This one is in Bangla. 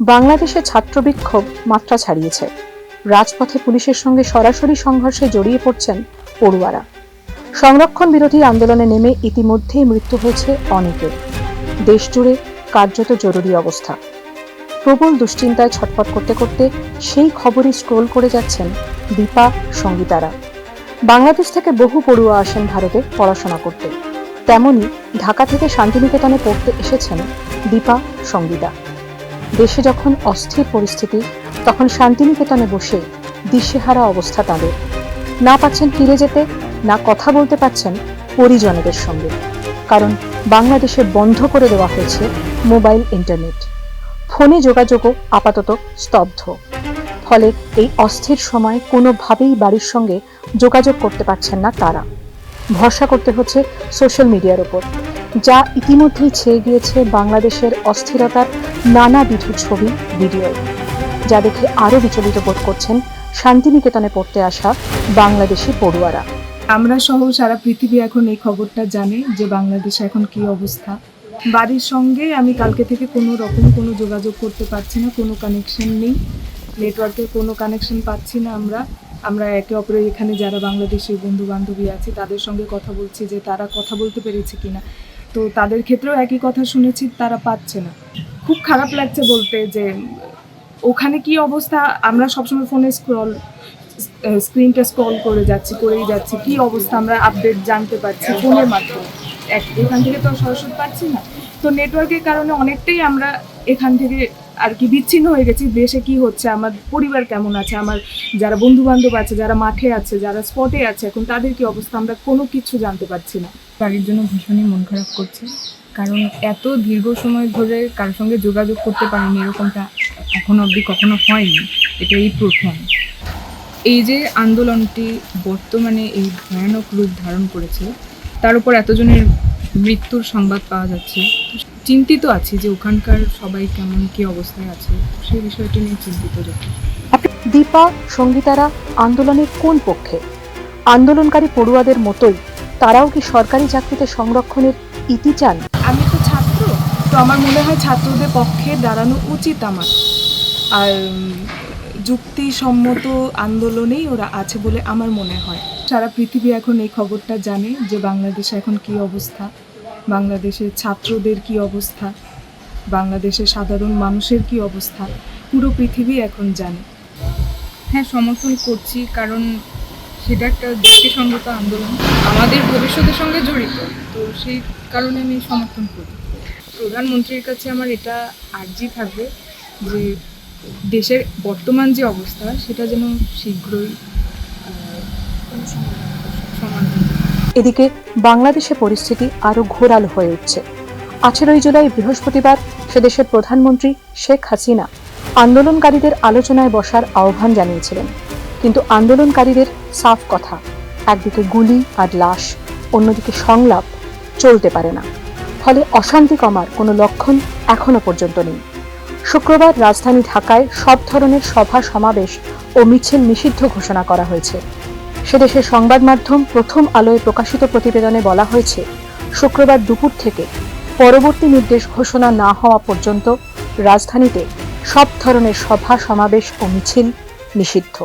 বাংলাদেশে ছাত্র বিক্ষোভ মাত্রা ছাড়িয়েছে। রাজপথে পুলিশের সঙ্গে সরাসরি সংঘর্ষে জড়িয়ে পড়ছেন পড়ুয়ারা। সংরক্ষণ বিরোধী আন্দোলনে নেমে ইতিমধ্যেই মৃত্যু হয়েছে অনেকের। দেশজুড়ে কার্যত জরুরি অবস্থা। প্রবল দুশ্চিন্তায় ছটফট করতে করতে সেই খবরই স্ক্রোল করে যাচ্ছেন দীপা সঙ্গীতারা। বাংলাদেশ থেকে বহু পড়ুয়া আসেন ভারতে পড়াশোনা করতে। তেমনি ঢাকা থেকে শান্তিনিকেতনে পড়তে এসেছেন দীপা সঙ্গীতা। দেশে যখন অস্থির পরিস্থিতি, তখন শান্তিনিকেতনে বসে দিশেহারা অবস্থা তাদের। না পাচ্ছেন ফিরে যেতে, না কথা বলতে পাচ্ছেন পরিজনদের সঙ্গে। কারণ বাংলাদেশে বন্ধ করে দেওয়া হয়েছে মোবাইল ইন্টারনেট। ফোনে যোগাযোগও আপাতত স্তব্ধ। ফলে এই অস্থির সময় কোনোভাবেই বাড়ির সঙ্গে যোগাযোগ করতে পারছেন না তারা। ভরসা করতে হচ্ছে সোশ্যাল মিডিয়ার ওপর, যা ইতিমধ্যেই ছেয়ে গিয়েছে বাংলাদেশের অস্থিরতার নানাবিধ ছবি, ভিডিও, যা দেখে আরও বিচলিত বোধ করছেন শান্তিনিকেতনে পড়তে আসা বাংলাদেশি পড়ুয়ারা। আমরা সহ সারা পৃথিবী এখন এই খবরটা জানে যে বাংলাদেশে এখন কি অবস্থা। বাড়ির সঙ্গে আমি কালকে থেকে কোনো রকম কোনো যোগাযোগ করতে পারছি না, কোনো কানেকশন নেই। নেটওয়ার্কের কোনো কানেকশন পাচ্ছি না আমরা। আমরা একে অপরের এখানে যারা বাংলাদেশি বন্ধু বান্ধবী আছে, তাদের সঙ্গে কথা বলছি যে তারা কথা বলতে পেরেছে কিনা। তো তাদের ক্ষেত্রেও একই কথা শুনেছি, তারা পাচ্ছে না। খুব খারাপ লাগছে বলতে যে ওখানে কি অবস্থা? আমরা সবসময় ফোনে স্ক্রল, স্ক্রিনটা স্ক্রল করে যাচ্ছি, করেই যাচ্ছি। কি অবস্থা? আমরা আপডেট জানতে পারছি ফোনের মাধ্যমে। এক- এখান থেকে তো সরাসরি পাচ্ছি না। তো নেটওয়ার্কের কারণে অনেকটাই আমরা এখান থেকে আর কি বিচ্ছিন্ন হয়ে গেছি, দেশে কি হচ্ছে, আমার পরিবার কেমন আছে, আমার যারা বন্ধু বান্ধব আছে, যারা মাঠে আছে, যারা স্পটে আছে, এখন তাদের কি অবস্থা? আমরা কোনো কিছু জানতে পারছি না। বাড়ির জন্য ভীষণই মন খারাপ করছে, কারণ এত দীর্ঘ সময় ধরে কারোর সঙ্গে যোগাযোগ করতে পারিনি, এরকমটা এখনও অবধি কখনো হয়নি, এটা এই প্রথম। এই যে আন্দোলনটি বর্তমানে এই ভয়ানক রূপ ধারণ করেছে, তার উপর এতজনের মৃত্যুর সংবাদ পাওয়া যাচ্ছে। চিন্তিত আছি যে ওখানকার সবাই কেমন কী অবস্থায় আছে সেই বিষয়টি নিয়ে চিন্তিত দীপা সঙ্গীতারা আন্দোলনের কোন পক্ষে? আন্দোলনকারী পড়ুয়াদের মতোই তারাও কি সরকারি চাকরিতে সংরক্ষণের ইতি চান? আমি তো ছাত্র তো আমার মনে হয় ছাত্রদের পক্ষে দাঁড়ানো উচিত আমার। আর যুক্তিসম্মত আন্দোলনেই ওরা আছে বলে আমার মনে হয়। সারা পৃথিবী এখন এই খবরটা জানে যে বাংলাদেশে এখন কি অবস্থা। বাংলাদেশের ছাত্রদের কি অবস্থা? বাংলাদেশের সাধারণ মানুষের কি অবস্থা? পুরো পৃথিবী এখন জানে। হ্যাঁ সমর্থন করছি, কারণ সেটা একটা যুক্তিসঙ্গত আন্দোলন। আমাদের ভবিষ্যতের সঙ্গে জড়িত, তো সেই কারণে আমি সমর্থন করি। প্রধানমন্ত্রীর কাছে আমার এটা আর্জি থাকবে যে দেশের বর্তমান যে অবস্থা, সেটা যেন শীঘ্রই। এদিকে বাংলাদেশে পরিস্থিতি আরও ঘোরালো হয়ে উঠছে। আঠেরোই জুলাই বৃহস্পতিবার সে দেশের প্রধানমন্ত্রী শেখ হাসিনা আন্দোলনকারীদের আলোচনায় বসার আহ্বান জানিয়েছিলেন। কিন্তু আন্দোলনকারীদের সাফ কথা, একদিকে গুলি আর লাশ, অন্যদিকে সংলাপ চলতে পারে না। ফলে অশান্তি কমার কোনো লক্ষণ এখনও পর্যন্ত নেই। শুক্রবার রাজধানী ঢাকায় সব ধরনের সভা সমাবেশ ও মিছিল নিষিদ্ধ ঘোষণা করা হয়েছে। সেদেশের সংবাদ মাধ্যম প্রথম আলোয় প্রকাশিত প্রতিবেদনে বলা হয়েছে, শুক্রবার দুপুর থেকে পরবর্তী নির্দেশ ঘোষণা না হওয়া পর্যন্ত রাজধানীতে সব ধরনের সভা, সমাবেশ ও মিছিল নিষিদ্ধ।